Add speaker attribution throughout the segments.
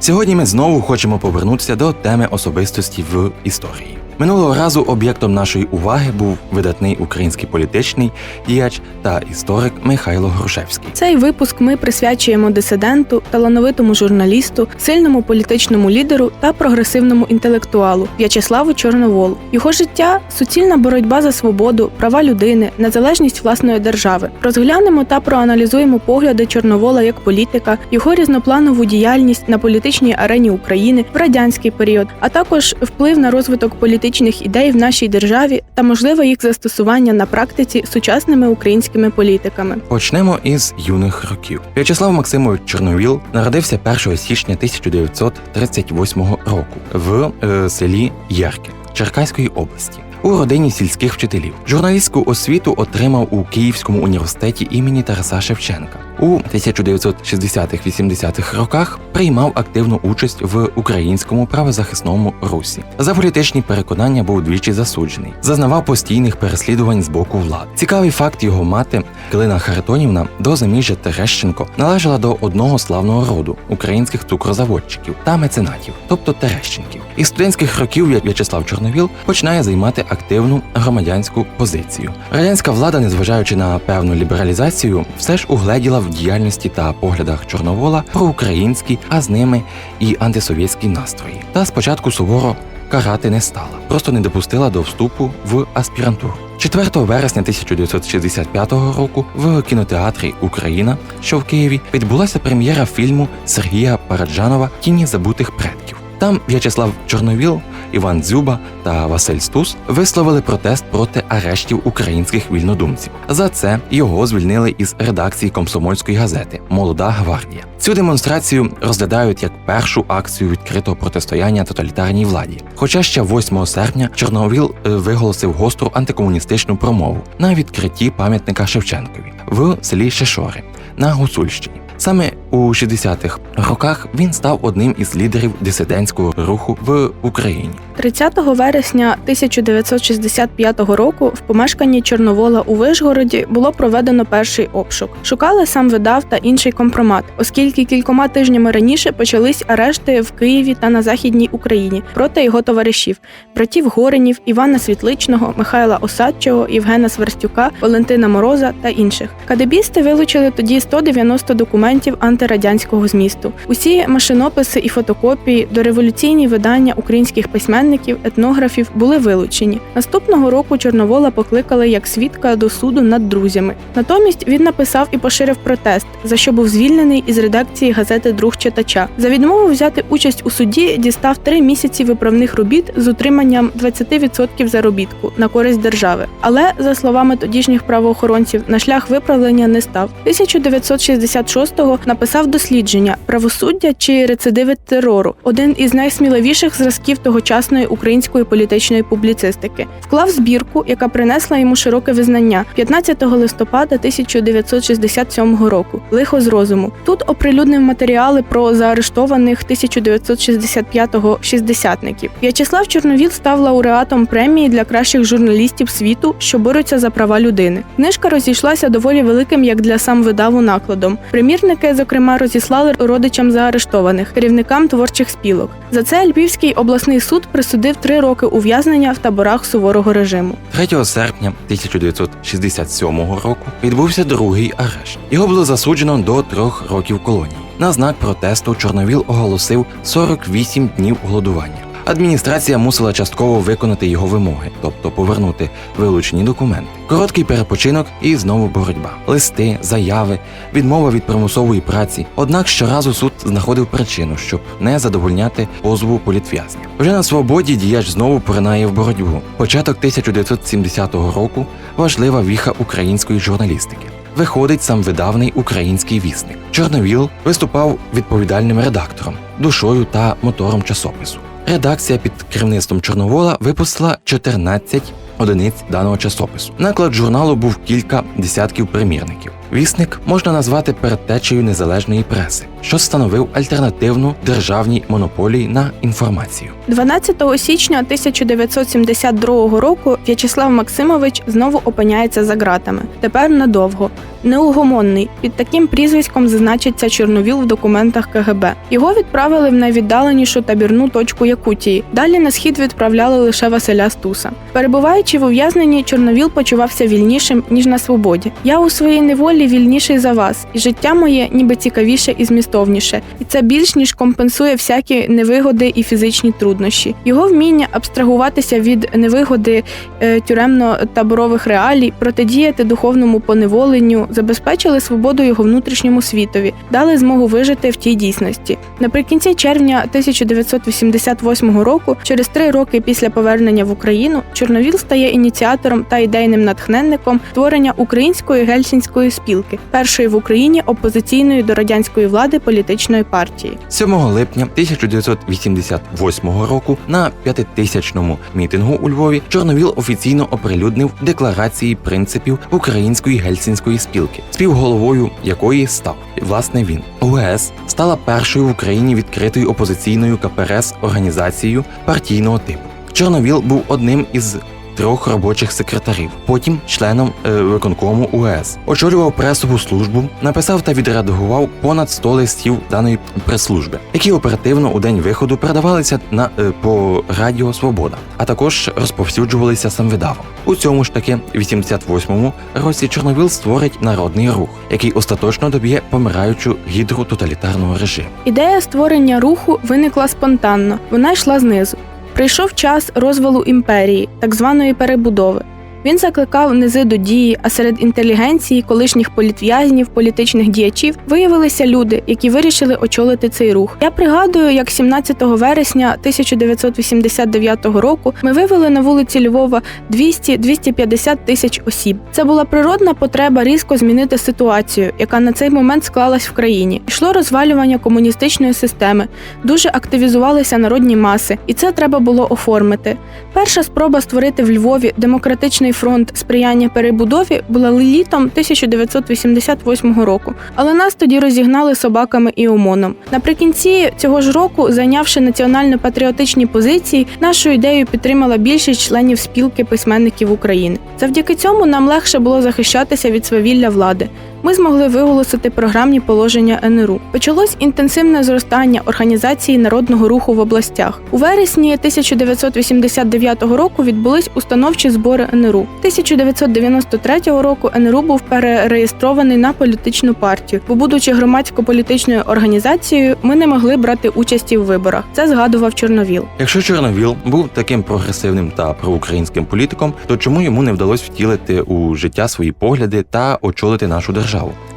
Speaker 1: Сьогодні ми знову хочемо повернутися до теми особистості в історії. Минулого разу об'єктом нашої уваги був видатний український політичний діяч та історик Михайло Грушевський.
Speaker 2: Цей випуск ми присвячуємо дисиденту, талановитому журналісту, сильному політичному лідеру та прогресивному інтелектуалу В'ячеславу Чорноволу. Його життя суцільна боротьба за свободу, права людини, незалежність власної держави. Розглянемо та проаналізуємо погляди Чорновола як політика, його різнопланову діяльність на політичній арені України в радянський період, а також вплив на розвиток політичних ідей в нашій державі та можливе їх застосування на практиці сучасними українськими політиками.
Speaker 1: Почнемо із юних років. В'ячеслав Максимович Чорновіл народився 1 січня 1938 року в е, селі Ярки Черкаської області. У родині сільських вчителів журналістську освіту отримав у Київському університеті імені Тараса Шевченка. У 1960-80-х роках приймав активну участь в українському правозахисному русі. За політичні переконання був двічі засуджений, зазнавав постійних переслідувань з боку влади. Цікавий факт його мати Клина Харитонівна до заміжжя Терещенко належала до одного славного роду українських цукрозаводчиків та меценатів, тобто Терещенків. Із студентських років В'ячеслав Чорновіл починає займати активну громадянську позицію. Радянська влада, незважаючи на певну лібералізацію, все ж угледіла в діяльності та поглядах Чорновола проукраїнські, а з ними і антисовєтські настрої. Та спочатку суворо карати не стала, просто не допустила до вступу в аспірантуру. 4 вересня 1965 року в кінотеатрі Україна, що в Києві, відбулася прем'єра фільму Сергія Параджанова Тіні забутих предків. Там В'ячеслав Чорновіл, Іван Дзюба та Василь Стус висловили протест проти арештів українських вільнодумців. За це його звільнили із редакції комсомольської газети Молода гвардія. Цю демонстрацію розглядають як першу акцію відкритого протистояння тоталітарній владі. Хоча ще 8 серпня Чорновіл е, виголосив гостру антикомуністичну промову на відкритті пам'ятника Шевченкові в селі Шешори на Гуцульщині. Саме у 60-х роках він став одним із лідерів дисидентського руху в Україні.
Speaker 2: 30 вересня 1965 року в помешканні Чорновола у Вишгороді було проведено перший обшук. Шукали сам видав та інший компромат, оскільки кількома тижнями раніше почались арешти в Києві та на Західній Україні проти його товаришів братів Горенів, Івана Світличного, Михайла Осадчого, Євгена Сверстюка, Валентина Мороза та інших. Кадебісти вилучили тоді 190 документів антирадянського змісту. Усі машинописи і фотокопії, дореволюційні видання українських письменників, етнографів були вилучені. Наступного року Чорновола покликали як свідка до суду над друзями. Натомість він написав і поширив протест, за що був звільнений із редакції газети Друг читача. За відмову взяти участь у суді дістав три місяці виправних робіт з утриманням 20% заробітку на користь держави. Але за словами тодішніх правоохоронців, на шлях виправлення не став. 1966-го написав дослідження правосуддя чи рецидиви терору, один із найсміливіших зразків тогочасної української політичної публіцистики. Вклав збірку, яка принесла йому широке визнання 15 листопада 1967 року. Лихо з розуму. Тут оприлюднив матеріали про заарештованих 1965-го шістдесятників. В'ячеслав Чорновіл став лауреатом премії для кращих журналістів світу, що борються за права людини. Книжка розійшлася доволі великим як для сам видаву накладом. Примірники, зокрема, розіслали родичам заарештованих, керівникам творчих спілок. За це Львівський обласний суд присудив три роки ув'язнення в таборах суворого режиму.
Speaker 1: 3 серпня 1967 року відбувся другий арешт. Його було засуджено до трьох років колонії. На знак протесту Чорновіл оголосив 48 днів голодування. Адміністрація мусила частково виконати його вимоги, тобто повернути вилучені документи. Короткий перепочинок і знову боротьба. Листи, заяви, відмова від примусової праці. Однак щоразу суд знаходив причину, щоб не задовольняти позову політв'язня. Вже на свободі діяч знову поринає в боротьбу. Початок 1970 року важлива віха української журналістики. виходить сам видавний український вісник. Чорновіл виступав відповідальним редактором, душою та мотором часопису. Редакція під керівництвом Чорновола випустила 14 одиниць даного часопису. Наклад журналу був кілька десятків примірників. Вісник можна назвати передтечею незалежної преси, що становив альтернативну державній монополії на інформацію.
Speaker 2: 12 січня 1972 року В'ячеслав Максимович знову опиняється за ґратами. Тепер надовго. Неугомонний. Під таким прізвиськом зазначиться Чорновіл в документах КГБ. Його відправили в найвіддаленішу табірну точку Якутії. Далі на схід відправляли лише Василя Стуса. Перебуваючи в ув'язненні, Чорновіл почувався вільнішим ніж на свободі. Я у своїй неволі вільніший за вас, і життя моє ніби цікавіше і змістовніше. І це більш ніж компенсує всякі невигоди і фізичні труднощі. Його вміння абстрагуватися від невигоди е, тюремно-таборових реалій, протидіяти духовному поневоленню, забезпечили свободу його внутрішньому світові, дали змогу вижити в тій дійсності. Наприкінці червня 1988 року, через три роки після повернення в Україну, Чорновіл стає ініціатором та ідейним натхненником створення української гельсінської спілки, першої в Україні опозиційної до радянської влади політичної партії.
Speaker 1: 7 липня 1988 року на п'ятитисячному мітингу у Львові Чорновіл офіційно оприлюднив декларації принципів Української гельсінської спілки, співголовою якої став власне він. УГС стала першою в Україні відкритою опозиційною КПРС організацією партійного типу. Чорновіл був одним із трьох робочих секретарів, потім членом е, виконкому УЕС. Очолював пресову службу, написав та відредагував понад 100 листів даної прес-служби, які оперативно у день виходу передавалися на е, по Радіо Свобода, а також розповсюджувалися самвидавом. У цьому ж таки 88-му році Чорновіл створить народний рух, який остаточно доб'є помираючу гідру тоталітарного режиму.
Speaker 2: Ідея створення руху виникла спонтанно. Вона йшла знизу. Прийшов час розвалу імперії, так званої перебудови. Він закликав низи до дії, а серед інтелігенції, колишніх політв'язнів, політичних діячів виявилися люди, які вирішили очолити цей рух. Я пригадую, як 17 вересня 1989 року ми вивели на вулиці Львова 200-250 тисяч осіб. Це була природна потреба різко змінити ситуацію, яка на цей момент склалась в країні. Йшло розвалювання комуністичної системи, дуже активізувалися народні маси, і це треба було оформити. Перша спроба створити в Львові демократичний фронт сприяння перебудові була літом 1988 року, але нас тоді розігнали собаками і ОМОНом. Наприкінці цього ж року, зайнявши національно-патріотичні позиції, нашу ідею підтримала більшість членів спілки письменників України. Завдяки цьому нам легше було захищатися від свавілля влади. Ми змогли виголосити програмні положення НРУ. Почалось інтенсивне зростання організації народного руху в областях. У вересні 1989 року відбулись установчі збори НРУ. 1993 року НРУ був перереєстрований на політичну партію, бо, будучи громадсько-політичною організацією, ми не могли брати участі в виборах. Це згадував Чорновіл.
Speaker 1: Якщо Чорновіл був таким прогресивним та проукраїнським політиком, то чому йому не вдалося втілити у життя свої погляди та очолити нашу державу?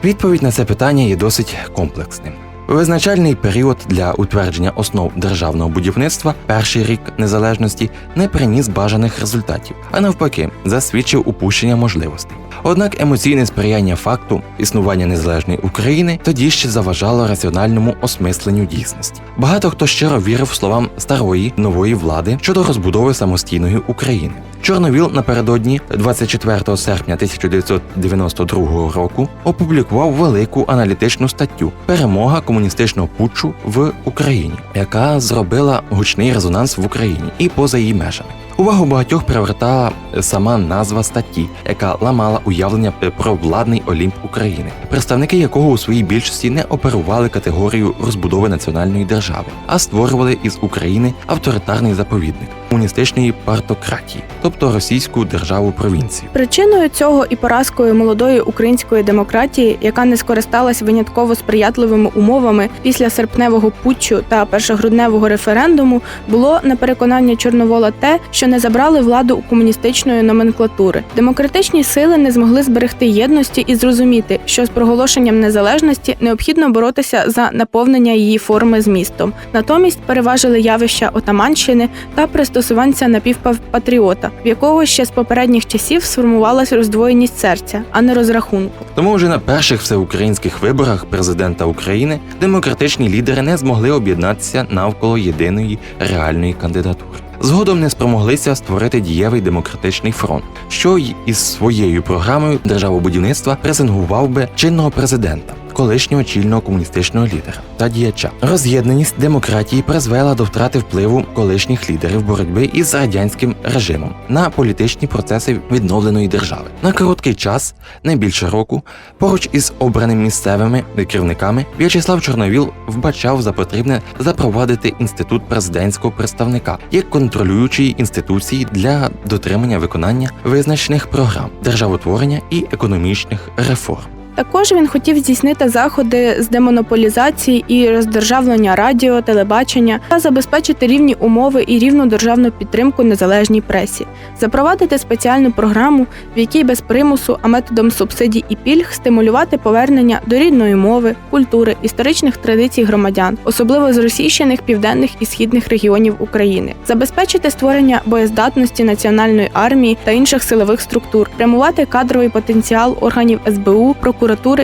Speaker 1: Відповідь на це питання є досить комплексним. Визначальний період для утвердження основ державного будівництва, перший рік незалежності, не приніс бажаних результатів, а навпаки, засвідчив упущення можливостей. Однак емоційне сприяння факту існування незалежної України тоді ще заважало раціональному осмисленню дійсності. Багато хто щиро вірив словам старої нової влади щодо розбудови самостійної України. Чорновіл напередодні 24 серпня 1992 року опублікував велику аналітичну статтю Перемога комуністичного путчу в Україні, яка зробила гучний резонанс в Україні і поза її межами. Увагу багатьох привертала сама назва статті, яка ламала уявлення про владний Олімп України, представники якого у своїй більшості не оперували категорію розбудови національної держави, а створювали із України авторитарний заповідник комуністичної партократії, тобто російську державу провінцію.
Speaker 2: Причиною цього і поразкою молодої української демократії, яка не скористалась винятково сприятливими умовами після серпневого путчу та першогрудневого референдуму, було на переконання Чорновола те, що що не забрали владу у комуністичної номенклатури. Демократичні сили не змогли зберегти єдності і зрозуміти, що з проголошенням незалежності необхідно боротися за наповнення її форми змістом. Натомість переважили явища отаманщини та пристосуванця напівпатріота, в якого ще з попередніх часів сформувалась роздвоєність серця, а не розрахунку.
Speaker 1: Тому вже на перших всеукраїнських виборах президента України демократичні лідери не змогли об'єднатися навколо єдиної реальної кандидатури. Згодом не спромоглися створити дієвий демократичний фронт, що й із своєю програмою державобудівництва презентував би чинного президента. Колишнього чільного комуністичного лідера та діяча роз'єднаність демократії призвела до втрати впливу колишніх лідерів боротьби із радянським режимом на політичні процеси відновленої держави. На короткий час, не більше року, поруч із обраними місцевими керівниками В'ячеслав Чорновіл вбачав за потрібне запровадити інститут президентського представника як контролюючої інституції для дотримання виконання визначених програм державотворення і економічних реформ.
Speaker 2: Також він хотів здійснити заходи з демонополізації і роздержавлення радіо, телебачення та забезпечити рівні умови і рівну державну підтримку незалежній пресі, запровадити спеціальну програму, в якій без примусу, а методом субсидій і пільг стимулювати повернення до рідної мови, культури, історичних традицій громадян, особливо з російщених південних і східних регіонів України, забезпечити створення боєздатності національної армії та інших силових структур, прямувати кадровий потенціал органів СБУ,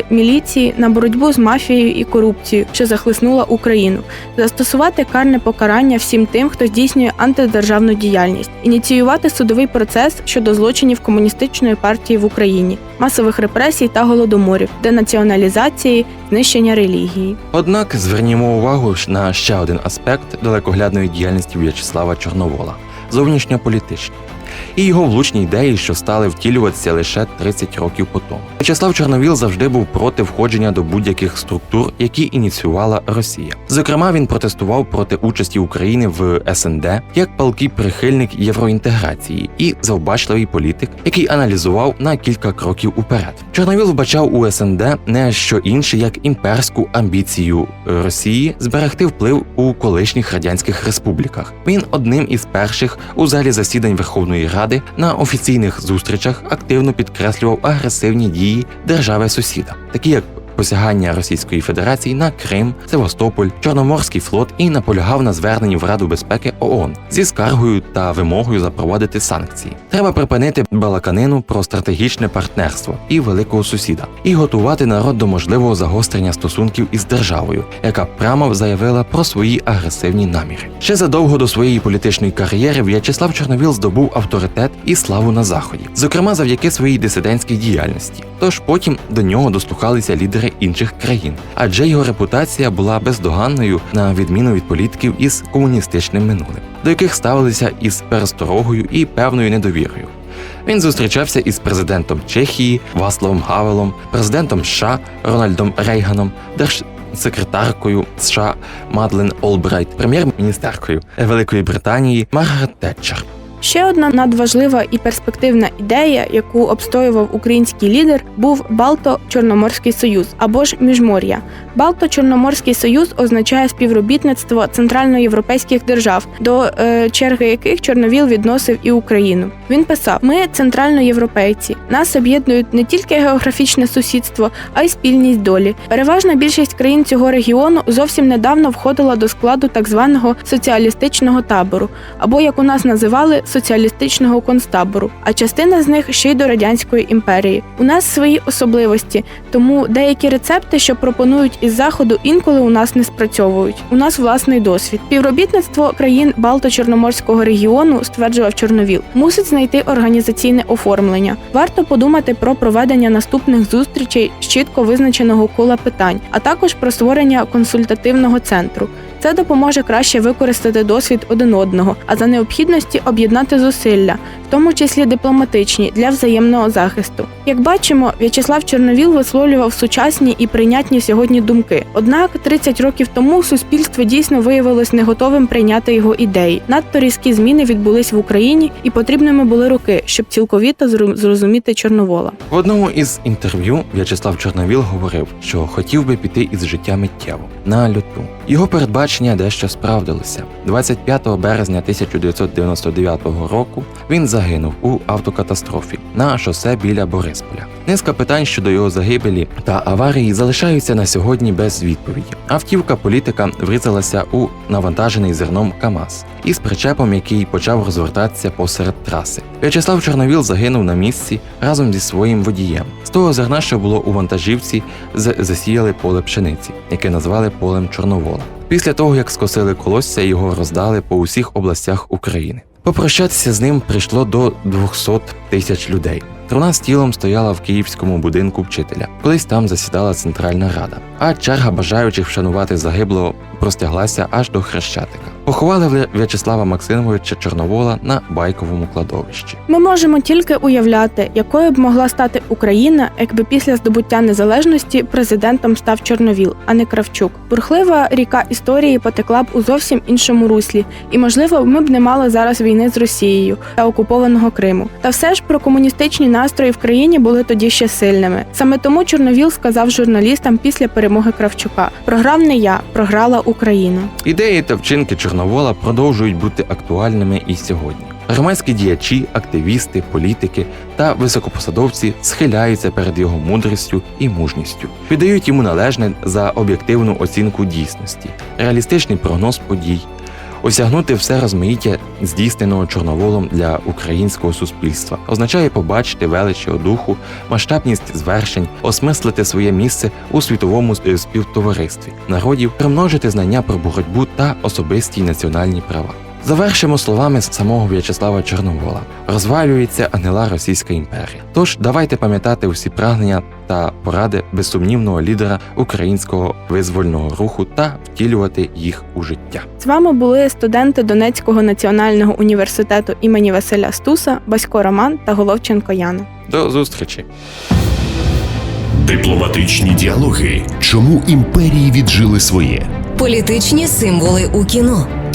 Speaker 2: міліції на боротьбу з мафією і корупцією, що захлиснула Україну, застосувати карне покарання всім тим, хто здійснює антидержавну діяльність, ініціювати судовий процес щодо злочинів комуністичної партії в Україні, масових репресій та голодоморів, денаціоналізації, знищення релігії.
Speaker 1: Однак звернімо увагу на ще один аспект далекоглядної діяльності В'ячеслава Чорновола зовнішньополітичний. І його влучні ідеї, що стали втілюватися лише 30 років по тому. В'ячеслав Чорновіл завжди був проти входження до будь-яких структур, які ініціювала Росія. Зокрема, він протестував проти участі України в СНД як палкий прихильник євроінтеграції і завбачливий політик, який аналізував на кілька кроків уперед. Чорновіл вбачав у СНД не що інше, як імперську амбіцію Росії зберегти вплив у колишніх радянських республіках. Він одним із перших у залі засідань Верховної Ради на офіційних зустрічах активно підкреслював агресивні дії держави сусіда, такі як посягання Російської Федерації на Крим, Севастополь, Чорноморський флот і наполягав на зверненні в Раду безпеки ООН зі скаргою та вимогою запровадити санкції. Треба припинити балаканину про стратегічне партнерство і великого сусіда, і готувати народ до можливого загострення стосунків із державою, яка прямо заявила про свої агресивні наміри. Ще задовго до своєї політичної кар'єри В'ячеслав Чорновіл здобув авторитет і славу на заході, зокрема завдяки своїй дисидентській діяльності. Тож потім до нього дослухалися лідери інших країн, адже його репутація була бездоганною на відміну від політиків із комуністичним минулим, до яких ставилися із пересторогою і певною недовірою. Він зустрічався із президентом Чехії Васловом Гавелом, президентом США Рональдом Рейганом, держсекретаркою США Мадлен Олбрайт, прем'єр-міністеркою Великої Британії Маргарет Тетчер.
Speaker 2: Ще одна надважлива і перспективна ідея, яку обстоював український лідер, був Балто-Чорноморський Союз або ж Міжмор'я. Балто-Чорноморський Союз означає співробітництво центральноєвропейських держав, до е, черги яких Чорновіл відносив і Україну. Він писав: Ми центральноєвропейці. Нас об'єднують не тільки географічне сусідство, а й спільність долі. Переважна більшість країн цього регіону зовсім недавно входила до складу так званого соціалістичного табору, або як у нас називали соціалістичного концтабору, а частина з них ще й до радянської імперії. У нас свої особливості, тому деякі рецепти, що пропонують із заходу, інколи у нас не спрацьовують. У нас власний досвід. Співробітництво країн Балто-Чорноморського регіону, стверджував Чорновіл, мусить знайти організаційне оформлення. Варто подумати про проведення наступних зустрічей з чітко визначеного кола питань, а також про створення консультативного центру. Це допоможе краще використати досвід один одного, а за необхідності об'єднати зусилля, в тому числі дипломатичні, для взаємного захисту. Як бачимо, В'ячеслав Чорновіл висловлював сучасні і прийнятні сьогодні думки. Однак 30 років тому суспільство дійсно виявилось не готовим прийняти його ідеї. Надто різкі зміни відбулись в Україні, і потрібними були роки, щоб цілковіто зрозуміти Чорновола.
Speaker 1: В одному із інтерв'ю В'ячеслав Чорновіл говорив, що хотів би піти із життя миттєво на люту. Його передбачення передбачення дещо справдилися. 25 березня 1999 року він загинув у автокатастрофі на шосе біля Борисполя. Низка питань щодо його загибелі та аварії залишаються на сьогодні без відповіді. Автівка політика врізалася у навантажений зерном КАМАЗ із причепом, який почав розвертатися посеред траси. В'ячеслав Чорновіл загинув на місці разом зі своїм водієм. З того зерна, що було у вантажівці, з- засіяли поле пшениці, яке назвали полем Чорновола. Після того, як скосили колосся, його роздали по усіх областях України. Попрощатися з ним прийшло до 200 тисяч людей. Труна з тілом стояла в київському будинку вчителя. Колись там засідала Центральна Рада, а черга бажаючих вшанувати загиблого простяглася аж до Хрещатика. Поховали В'ячеслава Максимовича Чорновола на байковому кладовищі.
Speaker 2: Ми можемо тільки уявляти, якою б могла стати Україна, якби після здобуття незалежності президентом став Чорновіл, а не Кравчук. Бурхлива ріка історії потекла б у зовсім іншому руслі, і можливо, ми б не мали зараз війни з Росією та окупованого Криму. Та все ж прокомуністичні настрої в країні були тоді ще сильними. Саме тому Чорновіл сказав журналістам після перемоги Кравчука: програв не я, програла Україна.
Speaker 1: Ідеї та вчинки Чорновола продовжують бути актуальними і сьогодні. Громадські діячі, активісти, політики та високопосадовці схиляються перед його мудрістю і мужністю, віддають йому належне за об'єктивну оцінку дійсності, реалістичний прогноз подій, осягнути все розмаїття здійсненого чорноволом для українського суспільства, означає побачити велич його духу, масштабність звершень, осмислити своє місце у світовому співтоваристві народів, примножити знання про боротьбу та особисті національні права. Завершимо словами самого В'ячеслава Чорновола: розвалюється ангела Російська імперія. Тож давайте пам'ятати усі прагнення та поради безсумнівного лідера українського визвольного руху та втілювати їх у життя.
Speaker 2: З вами були студенти Донецького національного університету імені Василя Стуса, Басько Роман та Головченко Яна.
Speaker 1: До зустрічі!
Speaker 3: Дипломатичні діалоги. Чому імперії віджили своє?
Speaker 4: Політичні символи у кіно.